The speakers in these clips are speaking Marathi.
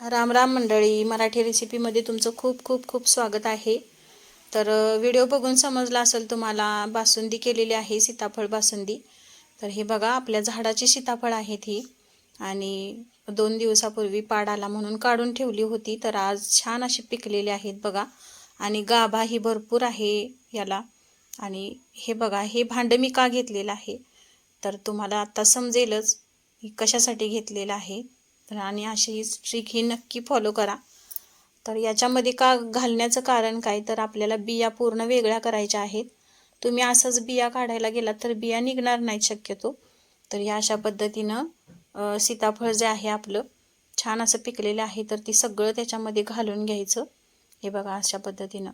राम राम मंडळी मराठी रेसिपीमध्ये तुमचं खूप खूप खूप स्वागत आहे. तर व्हिडिओ बघून समजला असेल तुम्हाला बासुंदी केलेली आहे सीताफळ बासुंदी. तर हे बघा आपल्या झाडाची सीताफळ आहेत ही आणि दोन दिवसापूर्वी पाड आला म्हणून काढून ठेवली होती तर आज छान अशी पिकलेली आहेत बघा. आणि गाभा ही भरपूर आहे याला. आणि हे बघा हे भांडं मी का घेतलेलं आहे? तर तुम्हाला आत्ता समजेलच कशासाठी घेतलेलं आहे. तर आणि अशी ही ट्रिक ही नक्की फॉलो करा. तर याच्यामध्ये का घालण्याचं कारण काय? तर आपल्याला बिया पूर्ण वेगळ्या करायच्या आहेत. तुम्ही असंच बिया काढायला गेलात तर बिया निघणार नाहीत शक्यतो. तर या अशा पद्धतीनं सीताफळ जे आहे आपलं छान असं पिकलेलं आहे तर ती सगळं त्याच्यामध्ये घालून घ्यायचं. हे बघा अशा पद्धतीनं.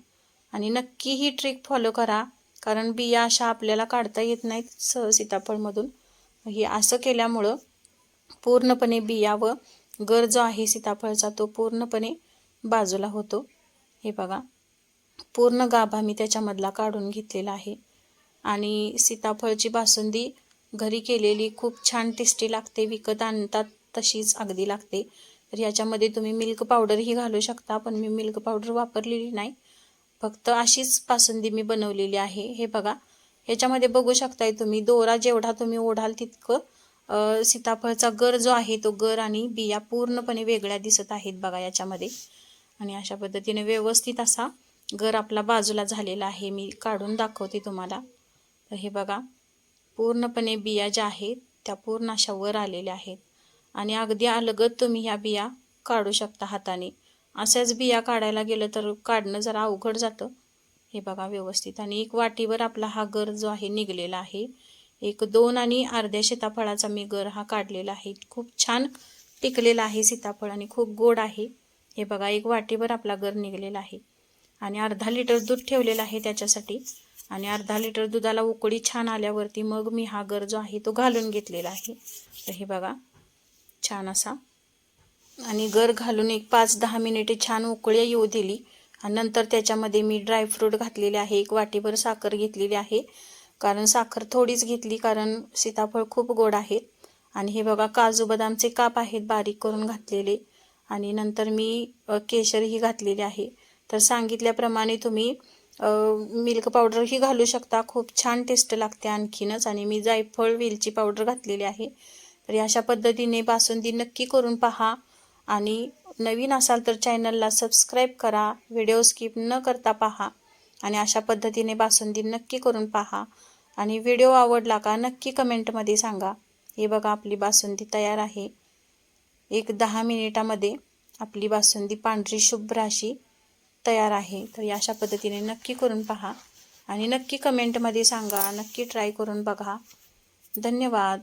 आणि नक्की ही ट्रिक फॉलो करा कारण बिया अशा आपल्याला काढता येत नाहीत स सीताफळमधून. हे असं केल्यामुळं पूर्णपणे बिया व गर जो आहे सीताफळचा तो पूर्णपणे बाजूला होतो. हे बघा. पूर्ण गाभा मी त्याच्यामधला काढून घेतलेला आहे. आणि सीताफळची बासुंदी घरी केलेली खूप छान टेस्टी लागते. विकत आणतात तशीच अगदी लागते. तर याच्यामध्ये तुम्ही मिल्क पावडरही घालू शकता पण मी मिल्क पावडर वापरलेली नाही. फक्त अशीच बासुंदी मी बनवलेली आहे. हे बघा. ह्याच्यामध्ये बघू शकताय तुम्ही दोरा जेवढा तुम्ही ओढाल तितकं सीताफळचा गर जो आहे तो गर आणि बिया पूर्णपणे वेगळ्या दिसत आहेत बघा याच्यामध्ये. आणि अशा पद्धतीने व्यवस्थित असा गर आपला बाजूला झालेला आहे. मी काढून दाखवते तुम्हाला. तर हे बघा पूर्णपणे बिया ज्या आहेत त्या पूर्ण अशा वर आलेल्या आहेत. आणि अगदी अलगद तुम्ही ह्या बिया काढू शकता हाताने. अशाच बिया काढायला गेलं तर काढणं जरा अवघड जातं. हे बघा व्यवस्थित. आणि एक वाटीवर आपला हा गर जो आहे निघलेला आहे. एक दोन आणि अर्ध्या सीताफळाचा मी गर हा काढलेला आहे. खूप छान टिकलेला आहे सीताफळ आणि खूप गोड आहे. हे बघा एक वाटीभर आपला गर निघलेला आहे. आणि अर्धा लिटर दूध ठेवलेलं आहे त्याच्यासाठी. आणि अर्धा लिटर दुधाला उकळी छान आल्यावरती मग मी हा गर जो आहे तो घालून घेतलेला आहे. तर हे बघा छान असा. आणि गर घालून एक पाच दहा मिनिटे छान उकळी येऊ दिली. आणि नंतर त्याच्यामध्ये मी ड्रायफ्रूट घातलेले आहे. एक वाटीभर साखर घेतलेली आहे. कारण साखर थोडीच घेतली कारण सीताफळ खूप गोड आहेत आणि हे बघा काजू बदामचे काप आहेत बारीक करून घातलेले. आणि नंतर मी केशरही घातलेले आहे. तर सांगितल्याप्रमाणे तुम्ही मिल्क पावडरही घालू शकता. खूप छान टेस्ट लागते आणखीनच. आणि मी जायफळ वेलची पावडर घातलेली आहे. तर अशा पद्धतीने बासुंदी नक्की करून पहा. आणि नवीन असाल तर चॅनलला सबस्क्राईब करा. व्हिडिओ स्किप न करता पहा. आणि अशा पद्धतीने बासुंदी नक्की करून पहा. आणि व्हिडिओ आवडला का नक्की कमेंटमध्ये सांगा. हे बघा आपली बासुंदी तयार आहे. एक दहा मिनिटामध्ये आपली बासुंदी पांढरी शुभ्र अशी तयार आहे. तर अशा पद्धतीने नक्की करून पहा आणि नक्की कमेंटमध्ये सांगा. नक्की ट्राय करून बघा. धन्यवाद.